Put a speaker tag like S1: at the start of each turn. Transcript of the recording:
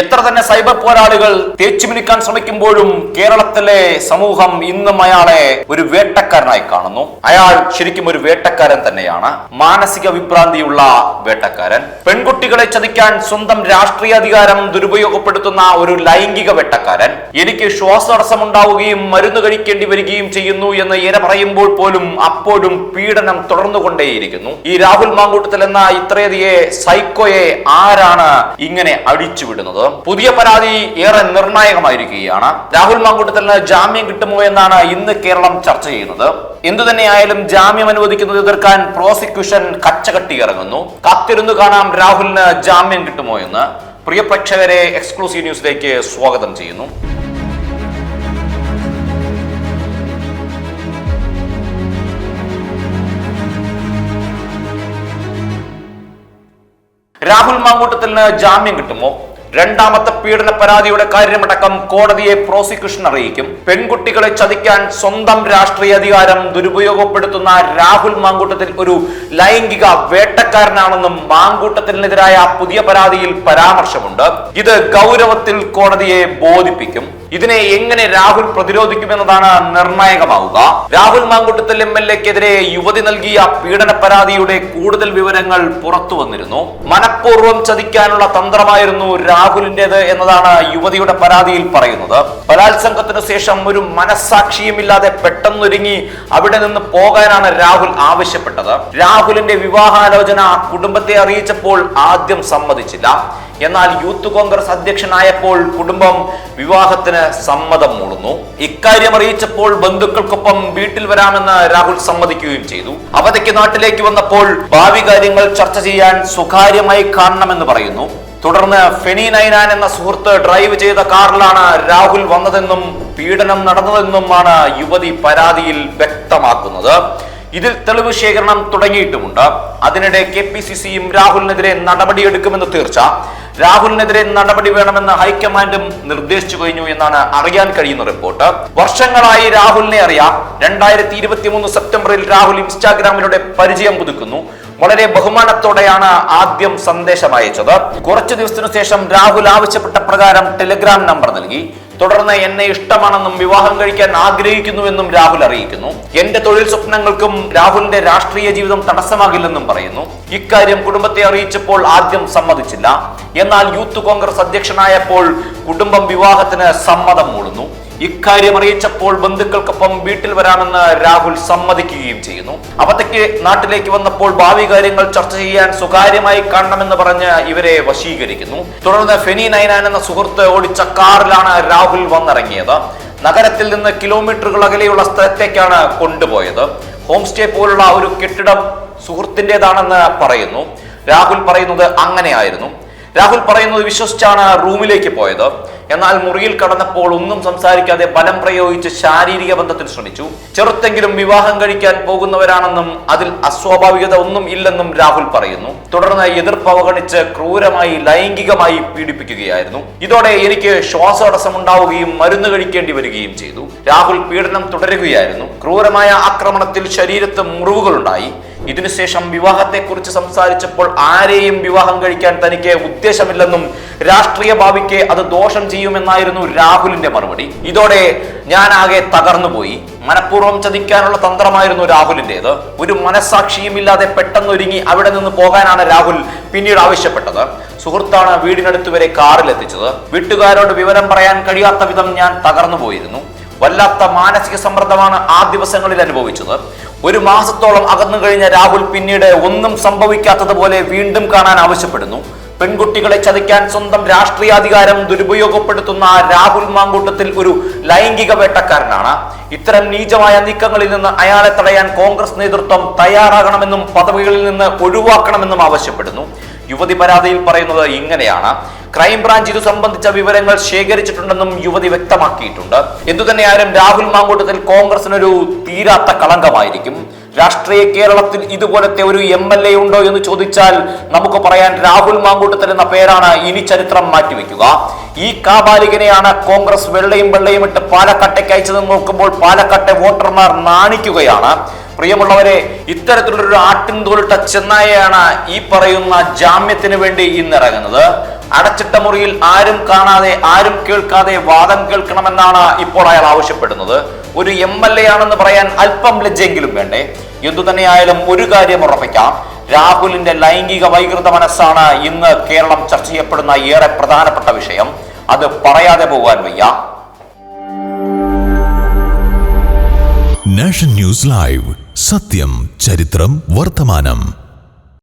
S1: എത്ര തന്നെ സൈബർ പോരാളികൾ തേച്ചുമിനിക്കാൻ ശ്രമിക്കുമ്പോഴും കേരളത്തിലെ സമൂഹം ഇന്നും അയാളെ ഒരു വേട്ടക്കാരനായി കാണുന്നു. അയാൾ ശരിക്കും ഒരു വേട്ടക്കാരൻ തന്നെയാണ്. മാനസിക വിഭ്രാന്തിയുള്ള വേട്ടക്കാരൻ. പെൺകുട്ടികളെ ചതിക്കാൻ സ്വന്തം രാഷ്ട്രീയ അധികാരം ദുരുപയോഗപ്പെടുത്തുന്ന ഒരു ലൈംഗിക വേട്ടക്കാരൻ. എനിക്ക് ശ്വാസതടസ്സമുണ്ടാവുകയും മരുന്ന് കഴിക്കേണ്ടി വരികയും ചെയ്യുന്നു എന്ന് ഇര പറയുമ്പോൾ പോലും അപ്പോഴും പീഡനം തുടർന്നുകൊണ്ടേയിരിക്കുന്നു. ഈ രാഹുൽ മാങ്കൂട്ടത്തിൽ എന്ന ഇത്രയധികം സൈക്കോയെ ആരാണ് ഇങ്ങനെ അടിച്ചുവിടുന്നത്? പുതിയ പരാതി ഏറെ നിർണായകമായിരിക്കുകയാണ്. രാഹുൽ മാങ്കൂട്ടത്തിന് ജാമ്യം കിട്ടുമോ എന്നാണ് ഇന്ന് കേരളം ചർച്ച ചെയ്യുന്നത്. എന്തു തന്നെയായാലും ജാമ്യം അനുവദിക്കുന്നത് എതിർക്കാൻ പ്രോസിക്യൂഷൻ കച്ചകട്ടി ഇറങ്ങുന്നു. കാത്തിരുന്നു കാണാം രാഹുലിന് ജാമ്യം കിട്ടുമോ എന്ന്. പ്രിയ പ്രേക്ഷകരെ എക്സ്ക്ലൂസീവ് ന്യൂസിലേക്ക് സ്വാഗതം ചെയ്യുന്നു. രാഹുൽ മാങ്കൂട്ടത്തിന് ജാമ്യം കിട്ടുമോ? രണ്ടാമത്തെ പീഡന പരാതിയുടെ കാര്യമടക്കം കോടതിയെ പ്രോസിക്യൂഷൻ അറിയിക്കും. പെൺകുട്ടികളെ ചതിക്കാൻ സ്വന്തം രാഷ്ട്രീയ അധികാരം ദുരുപയോഗപ്പെടുത്തുന്ന രാഹുൽ മാങ്കൂട്ടത്തിൽ ഒരു ലൈംഗിക വേട്ടക്കാരനാണെന്നും മാങ്കൂട്ടത്തിനെതിരായ പുതിയ പരാതിയിൽ പരാമർശമുണ്ട്. ഇത് ഗൗരവത്തിൽ കോടതിയെ ബോധിപ്പിക്കും. ഇതിനെ എങ്ങനെ രാഹുൽ പ്രതിരോധിക്കുമെന്നതാണ് നിർണായകമാവുക. രാഹുൽ മാങ്കുട്ടത്തിൽ എം എൽ എക്കെതിരെ യുവതി നൽകിയ പീഡന പരാതിയുടെ കൂടുതൽ വിവരങ്ങൾ പുറത്തു വന്നിരുന്നു. മനഃപൂർവം ചതിക്കാനുള്ള തന്ത്രമായിരുന്നു രാഹുലിന്റേത് എന്നതാണ് യുവതിയുടെ പരാതിയിൽ പറയുന്നത്. ബലാത്സംഗത്തിനു ശേഷം ഒരു മനസ്സാക്ഷിയുമില്ലാതെ പെട്ടെന്നൊരുങ്ങി അവിടെ നിന്ന് പോകാനാണ് രാഹുൽ ആവശ്യപ്പെട്ടത്. രാഹുലിന്റെ വിവാഹാലോചന കുടുംബത്തെ അറിയിച്ചപ്പോൾ ആദ്യം സമ്മതിച്ചില്ല. എന്നാൽ യൂത്ത് കോൺഗ്രസ് അധ്യക്ഷനായപ്പോൾ കുടുംബം വിവാഹത്തിന് സമ്മതം മൂളുന്നു. ഇക്കാര്യം അറിയിച്ചപ്പോൾ ബന്ധുക്കൾക്കൊപ്പം വീട്ടിൽ വരാമെന്ന് രാഹുൽ സമ്മതിക്കുകയും ചെയ്തു. അവധിക്ക് നാട്ടിലേക്ക് വന്നപ്പോൾ ഭാവി കാര്യങ്ങൾ ചർച്ച ചെയ്യാൻ സുഖാര്യമായി കാണണമെന്ന് പറയുന്നു. തുടർന്ന് ഫെനി നൈനാൻ എന്ന സുഹൃത്ത് ഡ്രൈവ് ചെയ്ത കാറിലാണ് രാഹുൽ വന്നതെന്നും പീഡനം നടന്നതെന്നുമാണ് യുവതി പരാതിയിൽ വ്യക്തമാക്കുന്നത്. ഇതിൽ തെളിവ് ശേഖരണം തുടങ്ങിയിട്ടുമുണ്ട്. അതിനിടെ കെ പി സി സിയും രാഹുലിനെതിരെ നടപടിയെടുക്കുമെന്ന് തീർച്ച. രാഹുലിനെതിരെ നടപടി വേണമെന്ന് ഹൈക്കമാൻഡും നിർദ്ദേശിച്ചു കഴിഞ്ഞു എന്നാണ് അറിയാൻ കഴിയുന്ന റിപ്പോർട്ട്. വർഷങ്ങളായി രാഹുലിനെ അറിയാം. രണ്ടായിരത്തി ഇരുപത്തി മൂന്ന് സെപ്റ്റംബറിൽ രാഹുൽ ഇൻസ്റ്റാഗ്രാമിലൂടെ പരിചയം പുതുക്കുന്നു. വളരെ ബഹുമാനത്തോടെയാണ് ആദ്യം സന്ദേശം അയച്ചത്. കുറച്ചു ദിവസത്തിനു ശേഷം രാഹുൽ ആവശ്യപ്പെട്ട പ്രകാരം ടെലിഗ്രാം നമ്പർ നൽകി. തുടർന്ന് എന്നെ ഇഷ്ടമാണെന്നും വിവാഹം കഴിക്കാൻ ആഗ്രഹിക്കുന്നുവെന്നും രാഹുൽ അറിയിക്കുന്നു. എന്റെ തൊഴിൽ സ്വപ്നങ്ങൾക്കും രാഹുലിന്റെ രാഷ്ട്രീയ ജീവിതം തടസ്സമാകില്ലെന്നും പറയുന്നു. ഇക്കാര്യം കുടുംബത്തെ അറിയിച്ചപ്പോൾ ആദ്യം സമ്മതിച്ചില്ല. എന്നാൽ യൂത്ത് കോൺഗ്രസ് അധ്യക്ഷനായപ്പോൾ കുടുംബം വിവാഹത്തിന് സമ്മതം മൂളുന്നു. ഇക്കാര്യം അറിയിച്ചപ്പോൾ ബന്ധുക്കൾക്കൊപ്പം വീട്ടിൽ വരാമെന്ന് രാഹുൽ സമ്മതിക്കുകയും ചെയ്യുന്നു. അവധയ്ക്ക് നാട്ടിലേക്ക് വന്നപ്പോൾ ഭാവി കാര്യങ്ങൾ ചർച്ച ചെയ്യാൻ സ്വകാര്യമായി കാണണമെന്ന് പറഞ്ഞ് ഇവരെ വശീകരിക്കുന്നു. തുടർന്ന് ഫെനി നൈനാൻ എന്ന സുഹൃത്ത് ഓടിച്ച കാറിലാണ് രാഹുൽ വന്നിറങ്ങിയത്. നഗരത്തിൽ നിന്ന് കിലോമീറ്ററുകൾ അകലെയുള്ള സ്ഥലത്തേക്കാണ് കൊണ്ടുപോയത്. ഹോം സ്റ്റേ പോലുള്ള ഒരു കെട്ടിടം സുഹൃത്തിന്റെതാണെന്ന് പറയുന്നു. രാഹുൽ പറയുന്നത് അങ്ങനെയായിരുന്നു. രാഹുൽ പറയുന്നത് വിശ്വസിച്ചാണ് റൂമിലേക്ക് പോയത്. എന്നാൽ മുറിയിൽ കടന്നപ്പോൾ ഒന്നും സംസാരിക്കാതെ ബലം പ്രയോഗിച്ച് ശാരീരിക ബന്ധത്തിന് ശ്രമിച്ചു. ചെറുത്തെങ്കിലും വിവാഹം കഴിക്കാൻ പോകുന്നവരാണെന്നും അതിൽ അസ്വാഭാവികത ഒന്നും ഇല്ലെന്നും രാഹുൽ പറയുന്നു. തുടർന്ന് എതിർപ്പ് അവഗണിച്ച് ക്രൂരമായി ലൈംഗികമായി പീഡിപ്പിക്കുകയായിരുന്നു. ഇതോടെ എനിക്ക് ശ്വാസതടസ്സം ഉണ്ടാവുകയും മരുന്ന് കഴിക്കേണ്ടി വരികയും ചെയ്തു. രാഹുൽ പീഡനം തുടരുകയായിരുന്നു. ക്രൂരമായ ആക്രമണത്തിൽ ശരീരത്ത് മുറിവുകളുണ്ടായി. ഇതിനുശേഷം വിവാഹത്തെക്കുറിച്ച് സംസാരിച്ചപ്പോൾ ആരെയും വിവാഹം കഴിക്കാൻ തനിക്ക് ഉദ്ദേശമില്ലെന്നും രാഷ്ട്രീയ ഭാവിക്ക് അത് ദോഷം ചെയ്യുമെന്നായിരുന്നു രാഹുലിന്റെ മറുപടി. ഇതോടെ ഞാൻ ആകെ തകർന്നുപോയി മനഃപൂർവം ചതിക്കാനുള്ള തന്ത്രമായിരുന്നു രാഹുലിന്റേത്. ഒരു മനസ്സാക്ഷിയും ഇല്ലാതെ പെട്ടെന്നൊരുങ്ങി അവിടെ നിന്ന് പോകാനാണ് രാഹുൽ പിന്നീട് ആവശ്യപ്പെട്ടത്. സുഹൃത്താണ് വീടിനടുത്ത് വരെ കാറിലെത്തിച്ചത് വീട്ടുകാരോട് വിവരം പറയാൻ കഴിയാത്ത വിധം ഞാൻ തകർന്നു പോയിരുന്നു. വല്ലാത്ത മാനസിക സമ്മർദ്ദമാണ് ആ ദിവസങ്ങളിൽ അനുഭവിച്ചത്. ഒരു മാസത്തോളം അകന്നു കഴിഞ്ഞ രാഹുൽ പിന്നീട് ഒന്നും സംഭവിക്കാത്തതുപോലെ വീണ്ടും കാണാൻ ആവശ്യപ്പെടുന്നു. പെൺകുട്ടികളെ ചതിക്കാൻ സ്വന്തം രാഷ്ട്രീയാധികാരം ദുരുപയോഗപ്പെടുത്തുന്ന രാഹുൽ മാങ്കൂട്ടത്തിൽ ഒരു ലൈംഗിക വേട്ടക്കാരനാണ്. ഇത്തരം നീചമായ നീക്കങ്ങളിൽ നിന്ന് അയാളെ തടയാൻ കോൺഗ്രസ് നേതൃത്വം തയ്യാറാകണമെന്നും പദവികളിൽ നിന്ന് ഒഴിവാക്കണമെന്നും ആവശ്യപ്പെടുന്നു. യുവതി പരാതിയിൽ പറയുന്നത് ഇങ്ങനെയാണ്. ക്രൈംബ്രാഞ്ച് ഇത് സംബന്ധിച്ച വിവരങ്ങൾ ശേഖരിച്ചിട്ടുണ്ടെന്നും യുവതി വ്യക്തമാക്കിയിട്ടുണ്ട്. എന്തുതന്നെയായാലും രാഹുൽ മാങ്കൂട്ടത്തിൽ കോൺഗ്രസിനൊരു തീരാത്ത കളങ്കമായിരിക്കും. രാഷ്ട്രീയ കേരളത്തിൽ ഇതുപോലത്തെ ഒരു എം എൽ എ ഉണ്ടോ എന്ന് ചോദിച്ചാൽ നമുക്ക് പറയാൻ രാഹുൽ മാങ്കൂട്ടത്തിൽ എന്ന പേരാണ് ഇനി ചരിത്രം മാറ്റിവെക്കുക. ഈ കാബാലികനെയാണ് കോൺഗ്രസ് വെള്ളയും വെള്ളയും ഇട്ട് പാലക്കാട്ടേക്ക് അയച്ചതെന്ന് നോക്കുമ്പോൾ പാലക്കാട്ടെ വോട്ടർമാർ നാണിക്കുകയാണ്. പ്രിയമുള്ളവരെ ഇത്തരത്തിലുള്ളൊരു ആട്ടിൻ തോലിട്ട ചെന്നായയാണ് ഈ പറയുന്ന ജാമ്യത്തിന് വേണ്ടി ഇന്നിറങ്ങുന്നത്. അടച്ചിട്ട മുറിയിൽ ആരും കാണാതെ ആരും കേൾക്കാതെ വാദം കേൾക്കണമെന്നാണ് ഇപ്പോൾ അയാൾ ആവശ്യപ്പെടുന്നത്. ഒരു എം എൽ എ ആണെന്ന് പറയാൻ അല്പം ലജ്ജെങ്കിലും വേണ്ടേ? എന്തു തന്നെയായാലും ഒരു കാര്യം ഉറപ്പിക്കാം. രാഹുലിന്റെ ലൈംഗിക വൈകൃത മനസ്സാണ് ഇന്ന് കേരളം ചർച്ച ചെയ്യപ്പെടുന്ന ഏറെ പ്രധാനപ്പെട്ട വിഷയം. അത് പറയാതെ പോകാൻ വയ്യ.
S2: Nation News Live. സത്യം ചരിത്രം വർത്തമാനം.